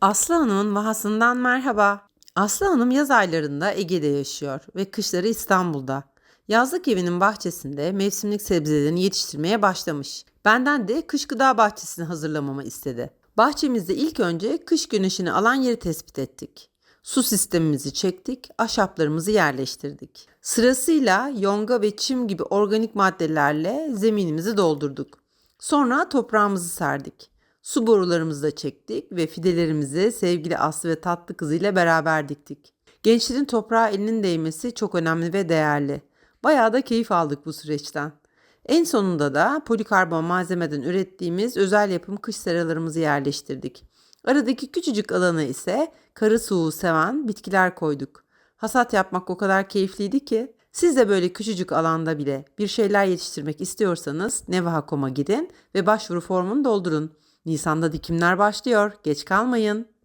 Aslı Hanım'ın Vahası'ndan merhaba. Aslı Hanım yaz aylarında Ege'de yaşıyor ve kışları İstanbul'da. Yazlık evinin bahçesinde mevsimlik sebzelerini yetiştirmeye başlamış. Benden de kış gıda bahçesini hazırlamamı istedi. Bahçemizde ilk önce kış güneşini alan yeri tespit ettik. Su sistemimizi çektik, ahşaplarımızı yerleştirdik. Sırasıyla yonga ve çim gibi organik maddelerle zeminimizi doldurduk. Sonra toprağımızı serdik. Su borularımızı da çektik ve fidelerimizi sevgili Aslı ve tatlı kızıyla beraber diktik. Gençlerin toprağa elinin değmesi çok önemli ve değerli. Bayağı da keyif aldık bu süreçten. En sonunda da polikarbon malzemeden ürettiğimiz özel yapım kış seralarımızı yerleştirdik. Aradaki küçücük alana ise karı suyu seven bitkiler koyduk. Hasat yapmak o kadar keyifliydi ki siz de böyle küçücük alanda bile bir şeyler yetiştirmek istiyorsanız Nevaha.com'a gidin ve başvuru formunu doldurun. Nisan'da dikimler başlıyor. Geç kalmayın.